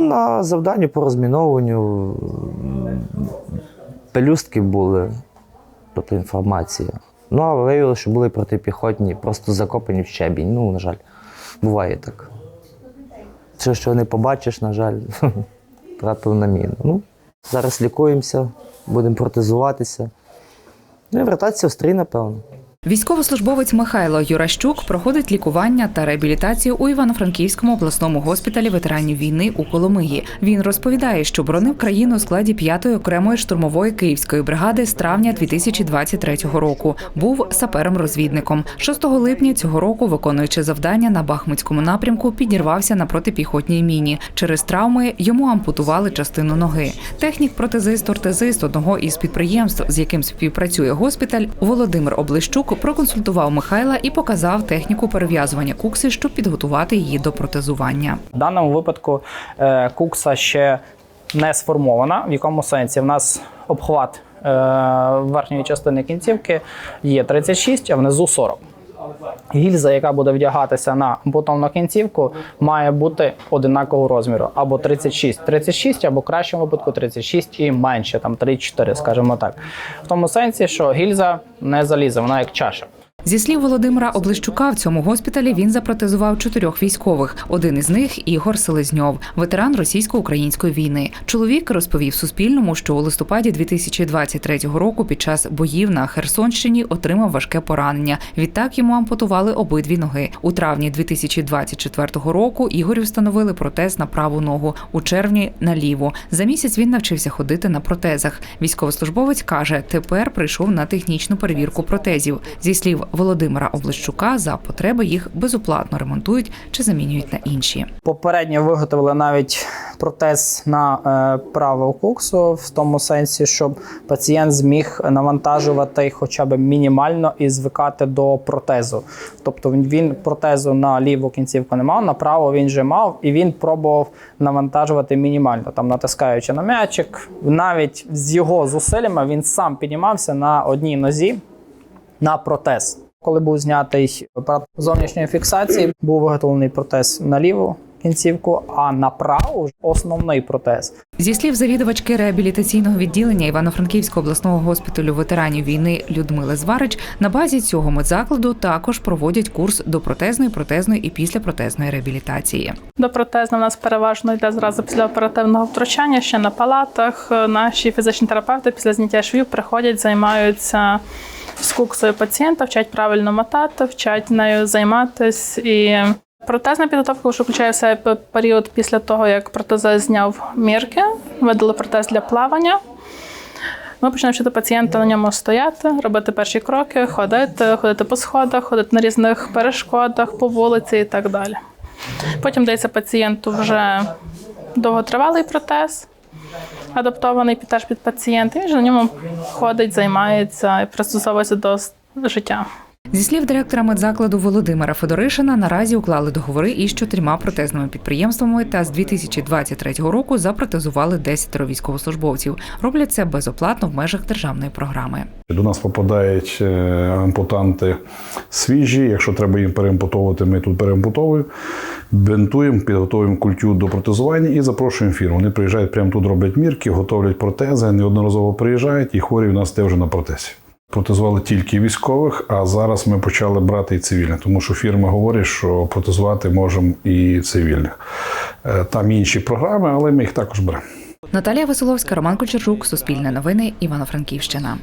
На завданні по розмінованню м, пелюстки були, тобто інформація. Ну, а виявилося, що були протипіхотні, просто закопані в щебінь. Ну, на жаль, буває так. Це, що не побачиш, на жаль, трапив на міну. Ну, зараз лікуємося, будемо протезуватися. Ну і вертатися в стрій, напевно. Військовослужбовець Михайло Юращук проходить лікування та реабілітацію у Івано-Франківському обласному госпіталі ветеранів війни у Коломиї. Він розповідає, що боронив країну у складі 5-ї окремої штурмової київської бригади з травня 2023 року. Був сапером-розвідником. 6 липня цього року, виконуючи завдання на Бахмутському напрямку, підірвався на протипіхотній міні. Через травми йому ампутували частину ноги. Технік протезист ортезист одного із підприємств, з яким співпрацює госпіталь, Володимир Облищук проконсультував Михайла і показав техніку перев'язування кукси, щоб підготувати її до протезування. В даному випадку е, кукса ще не сформована. В якому сенсі? В нас обхват е, верхньої частини кінцівки є 36, а внизу 40. Гільза, яка буде вдягатися на бутонну кінцівку, має бути одинакового розміру. Або 36, 36, або в кращому випадку 36 і менше, там 3-4, скажімо так. В тому сенсі, що гільза не залізе, вона як чаша. Зі слів Володимира Облищука, в цьому госпіталі він запротезував чотирьох військових. Один із них Ігор Селезньов, ветеран російсько-української війни. Чоловік розповів Суспільному, що у листопаді 2023 року під час боїв на Херсонщині отримав важке поранення. Відтак йому ампутували обидві ноги. У травні 2024 року Ігорю встановили протез на праву ногу, у червні на ліву. За місяць він навчився ходити на протезах. Військовослужбовець каже, тепер прийшов на технічну перевірку протезів. Зі слів Володимира Облищука, за потреби їх безоплатно ремонтують чи замінюють на інші. Попередньо виготовили навіть протез на е, праву куксу, в тому сенсі, щоб пацієнт зміг навантажувати хоча б мінімально і звикати до протезу. Тобто він- протезу на ліву кінцівку не мав, на праву він же мав, і він пробував навантажувати мінімально, там натискаючи на м'ячик. Навіть з його зусиллями він сам піднімався на одній нозі на протез. Коли був знятий апарат зовнішньої фіксації, був виготовлений протез на ліву кінцівку, а на праву основний протез. Зі слів завідувачки реабілітаційного відділення Івано-Франківського обласного госпіталю ветеранів війни Людмили Зварич, на базі цього медзакладу також проводять курс до протезної, протезної і післяпротезної реабілітації. До протезна в нас переважно йде зразу після оперативного втручання. Ще на палатах наші фізичні терапевти після зняття швів приходять, займаються з куксою пацієнта, вчать правильно мотати, вчать нею займатись. І протезна підготовка що включає в себе період після того, як протезист зняв мірки, видали протез для плавання. Ми починаємо вчити пацієнта на ньому стояти, робити перші кроки, ходити, ходити по сходах, ходити на різних перешкодах, по вулиці і так далі. Потім дається пацієнту вже довготривалий протез, адаптований теж під пацієнта. Він же на ньому ходить, займається і пристосовується до життя. Зі слів директора медзакладу Володимира Федоришина, наразі уклали договори із чотирма протезними підприємствами та з 2023 року запротезували 10 військовослужбовців. Роблять це безоплатно в межах державної програми. До нас попадають е, ампутанти свіжі. Якщо треба їм переампутовувати, ми тут переампутовуємо, бинтуємо, підготовуємо культю до протезування і запрошуємо фірму. Вони приїжджають прямо тут, роблять мірки, готовлять протези, неодноразово приїжджають, і хворі в нас те вже на протезі. Протезували тільки військових, а зараз ми почали брати і цивільних, тому що фірма говорить, що протезувати можемо і цивільних. Е, Там інші програми, але ми їх також беремо. Наталія Веселовська, Роман Кочержук, Суспільне новини, Івано-Франківщина.